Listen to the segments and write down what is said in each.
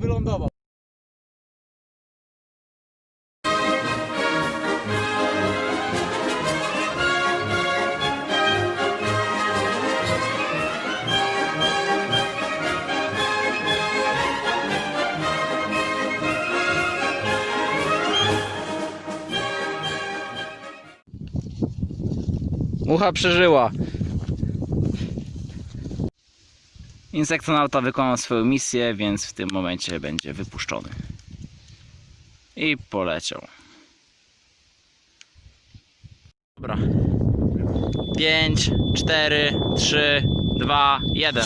wylądował. Mucha przeżyła. Insektonauta wykonał swoją misję, więc w tym momencie będzie wypuszczony. I poleciał. Dobra. 5, 4, 3, 2, 1.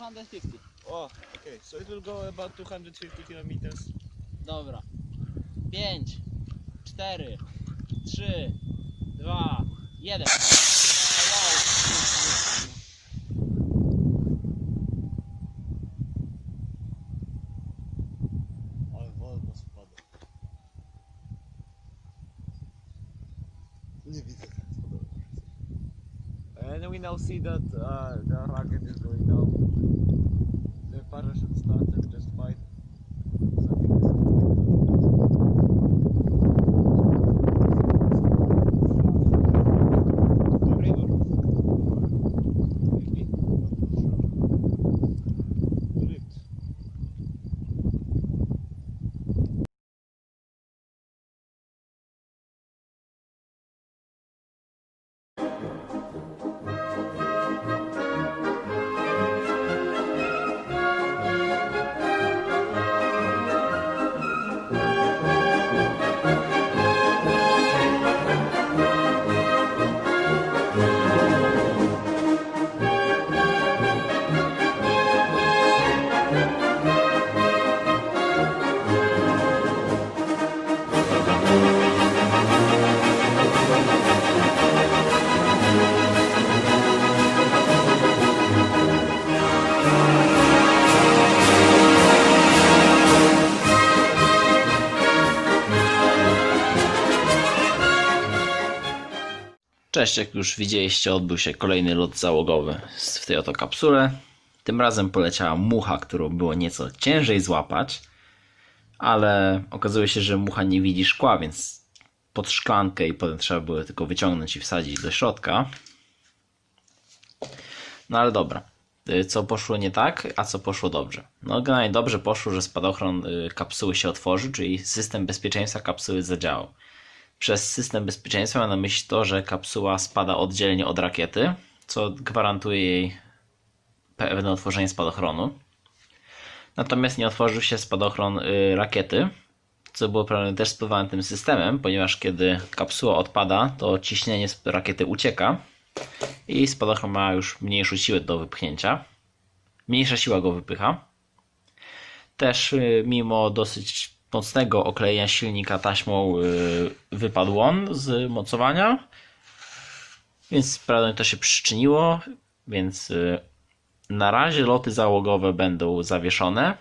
250. Oh, okay. So it will go about 250 kilometers. Dobra. 5, 4, 3, 2, 1. Ale wolno spada. Nie widzę And we now see that uh, the rocket is going down. The parachute started just fine. Cześć, jak już widzieliście, odbył się kolejny lot załogowy w tej oto kapsule. Tym razem poleciała mucha, którą było nieco ciężej złapać, ale okazuje się, że mucha nie widzi szkła, więc pod szklankę i potem trzeba było tylko wyciągnąć i wsadzić do środka. No ale dobra. Y, Co poszło nie tak, a co poszło dobrze? No generalnie dobrze poszło, że spadochron y, kapsuły się otworzył, czyli system bezpieczeństwa kapsuły zadziałał. Przez system bezpieczeństwa mam na myśli to, że kapsuła spada oddzielnie od rakiety, co gwarantuje jej pewne otworzenie spadochronu. Natomiast nie otworzył się spadochron y, rakiety, co było problem też spowodowane tym systemem, ponieważ kiedy kapsuła odpada, to ciśnienie z rakiety ucieka i spadochron ma już mniejszą siłę do wypchnięcia. Mniejsza siła go wypycha. Też y, mimo dosyć mocnego oklejenia silnika taśmą y, wypadł on z mocowania. Więc prawdopodobnie to się przyczyniło. Więc y, na razie loty załogowe będą zawieszone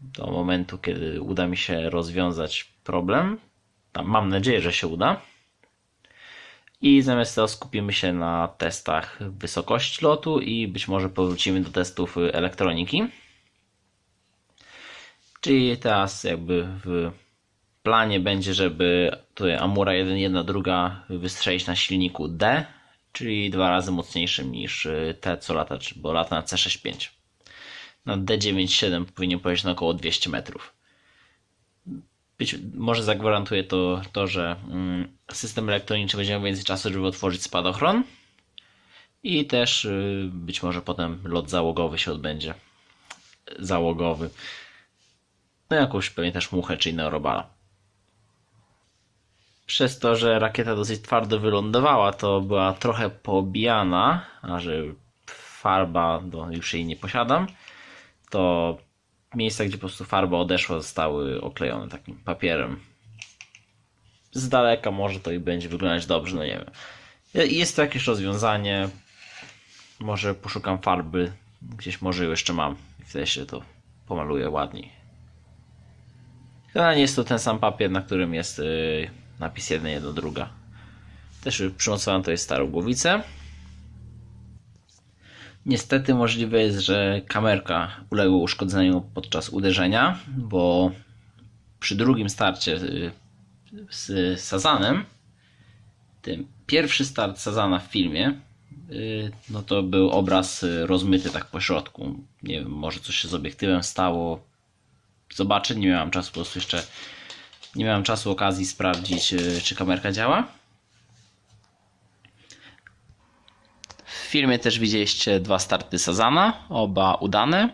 do momentu, kiedy uda mi się rozwiązać problem. Mam nadzieję, że się uda. I zamiast tego skupimy się na testach wysokości lotu i być może powrócimy do testów y, elektroniki. Czyli teraz jakby w planie będzie, żeby tutaj Amura 1, 1, druga wystrzelić na silniku D, czyli dwa razy mocniejszym niż y, te, co lata, bo lata na C65. Na D97 powinien pojechać na około 200 metrów. Być, może zagwarantuje to, to że mm, system elektroniczny będzie miał więcej czasu, żeby otworzyć spadochron. I też y, być może potem lot załogowy się odbędzie. Załogowy. No jakąś pewnie też muchę czy innego robala. Przez to, że rakieta dosyć twardo wylądowała, to była trochę poobijana, a że farba, no już jej nie posiadam, to miejsca, gdzie po prostu farba odeszła, zostały oklejone takim papierem. Z daleka może to i będzie wyglądać dobrze, no nie wiem. Jest to jakieś rozwiązanie. Może poszukam farby, gdzieś może jeszcze mam wtedy się to pomaluje ładniej. Generalnie jest to ten sam papier, na którym jest yy, napis 1, 1, druga. Też przymocowałem tutaj starą głowicę. Niestety możliwe jest, że kamerka uległa uszkodzeniu podczas uderzenia, bo przy drugim starcie y, z Sazanem, tym pierwszy start Sazana w filmie, y, no to był obraz y, rozmyty tak po środku. Nie wiem, może coś się z obiektywem stało. Zobaczę, nie miałem czasu po prostu jeszcze, nie miałem czasu okazji sprawdzić, y, czy kamerka działa. W filmie też widzieliście dwa starty Sazana, oba udane.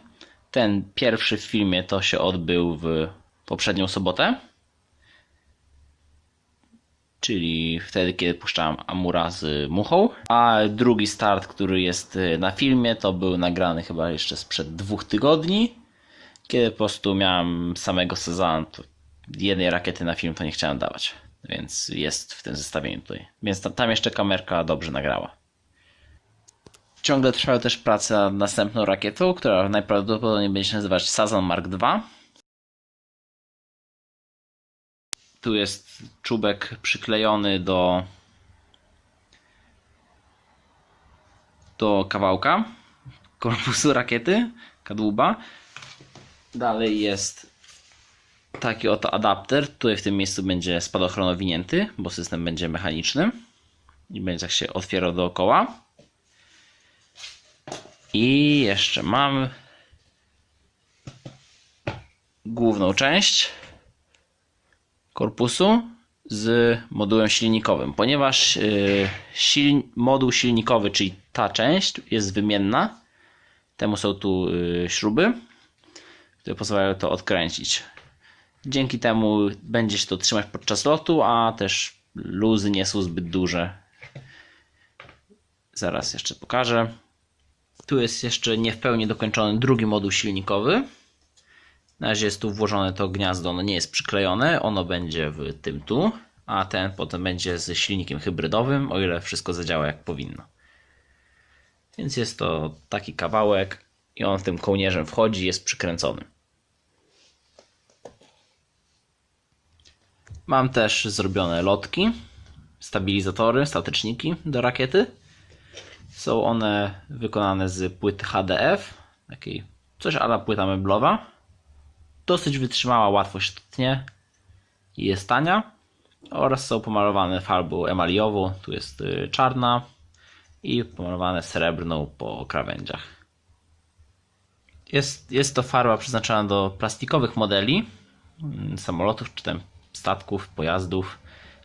Ten pierwszy w filmie to się odbył w poprzednią sobotę. Czyli wtedy, kiedy puszczałem Amura z muchą. A drugi start, który jest y, na filmie, to był nagrany chyba jeszcze sprzed dwóch tygodni. Kiedy po prostu miałem samego Sazana, to jednej rakiety na film to nie chciałem dawać. Więc jest w tym zestawieniu tutaj. Więc ta- tam jeszcze kamerka dobrze nagrała. Ciągle trwają też prace nad następną rakietą, która najprawdopodobniej będzie się nazywać Sazan Mark II. Tu jest czubek przyklejony do do kawałka korpusu rakiety, kadłuba. Dalej jest taki oto adapter. Tutaj w tym miejscu będzie spadochron owinięty, bo system będzie mechaniczny i będzie tak się otwierał dookoła. I jeszcze mam główną część korpusu z modułem silnikowym, ponieważ sil, moduł silnikowy, czyli ta część jest wymienna. Temu są tu yy, śruby, które pozwalają to odkręcić. Dzięki temu będzie się to trzymać podczas lotu, a też luzy nie są zbyt duże. Zaraz jeszcze pokażę. Tu jest jeszcze nie w pełni dokończony drugi moduł silnikowy. Na razie jest tu włożone to gniazdo, ono nie jest przyklejone, ono będzie w tym tu, a ten potem będzie z silnikiem hybrydowym, o ile wszystko zadziała jak powinno. Więc jest to taki kawałek i on tym kołnierzem wchodzi, jest przykręcony. Mam też zrobione lotki, stabilizatory, stateczniki do rakiety. Są one wykonane z płyty HDF, takiej coś ala płyta meblowa. Dosyć wytrzymała, łatwo się tnie i jest tania. Oraz są pomalowane farbą emaliową, tu jest y, czarna i pomalowane srebrną po krawędziach. Jest, jest to farba przeznaczona do plastikowych modeli mm, samolotów czy tam statków, pojazdów,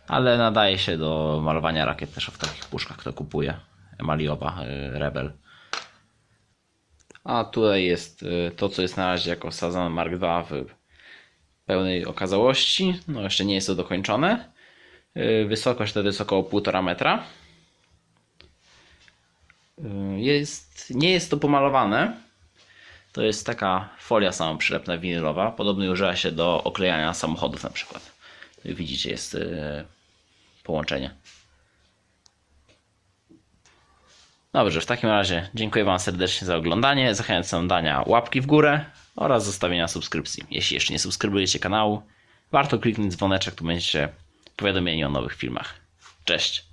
ale nadaje się do malowania rakiet też w takich puszkach, kto kupuje. Emaliowa y, Rebel. A tutaj jest y, to, co jest na razie jako Sazan Mark II w pełnej okazałości. No jeszcze nie jest to dokończone. Y, Wysokość to jest około 1,5 metra. Jest, nie jest to pomalowane. To jest taka folia samoprzylepna winylowa. Podobnie używa się do oklejania samochodów na przykład. Tu widzicie, jest yy, połączenie. Dobrze, w takim razie dziękuję Wam serdecznie za oglądanie. Zachęcam do dania łapki w górę oraz zostawienia subskrypcji. Jeśli jeszcze nie subskrybujecie kanału, warto kliknąć dzwoneczek, tu będziecie powiadomieni o nowych filmach. Cześć!